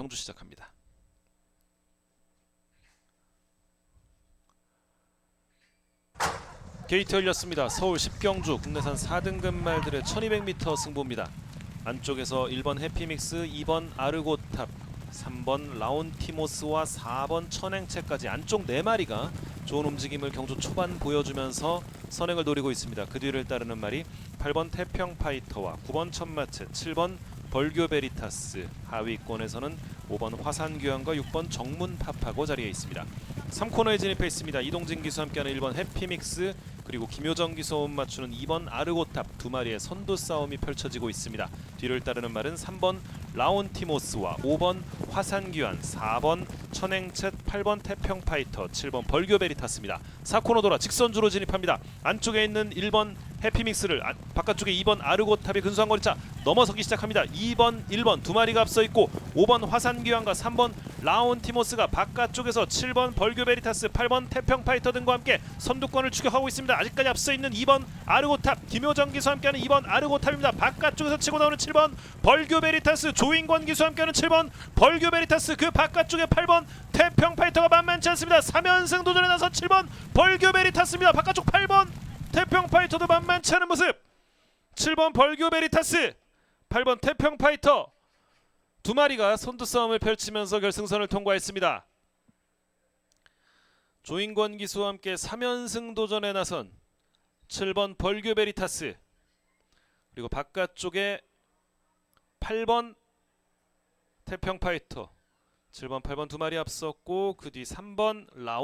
경주 시작합니다. 게이트 열렸습니다. 서울 10경주 국내산 4등급 말들의 1200m 승부입니다. 안쪽에서 1번 해피믹스, 2번 아르고탑, 3번 라온티모스와 4번 천행체까지 안쪽 4마리가 좋은 움직임을 경주 초반 보여주면서 선행을 노리고 있습니다. 그 뒤를 따르는 말이 8번 태평 파이터와 9번 천마체, 7번 벌교 베리타스, 하위권에서는 5번 화산규환과 6번 정문 팝하고 자리에 있습니다. 3코너에 진입해 있습니다. 이동진 기수 함께하는 1번 해피믹스 그리고 김효정 기수 호흡 맞추는 2번 아르고탑 두 마리의 선두 싸움이 펼쳐지고 있습니다. 뒤를 따르는 말은 3번 라온티모스와 5번 화산규환, 4번 천행챗, 8번 태평파이터, 7번 벌교베리타스입니다. 4코너 돌아 직선주로 진입합니다. 안쪽에 있는 1번 해피믹스를 아, 바깥쪽에 2번 아르고탑이 근소한 거리차 넘어서기 시작합니다. 2번, 1번 두 마리가 앞서 있고 5번 화산기환과 3번 라온티모스가 바깥쪽에서 7번 벌교베리타스, 8번 태평파이터 등과 함께 선두권을 추격하고 있습니다. 아직까지 앞서 있는 2번 아르고탑, 김효정 기수 함께하는 2번 아르고탑입니다. 바깥쪽에서 치고 나오는 7번 벌교베리타스, 조인권 기수 함께하는 7번 벌교베리타스 그 바깥쪽에 8번 태평파이터가 만만치 않습니다. 3연승 도전에 나서 7번 벌교베리타스입니다. 바깥쪽 8번 태평파이터도 만만치 않은 모습 7번 벌교베리타스 8번 태평 파이터 두 마리가 선두 싸움을 펼치면서 결승선을 통과했습니다. 조인권 기수와 함께 3연승 도전에 나선 7번 벌교베리타스 그리고 바깥쪽에 8번 태평 파이터 7번 8번 두 마리 앞섰고 그 뒤 3번 라오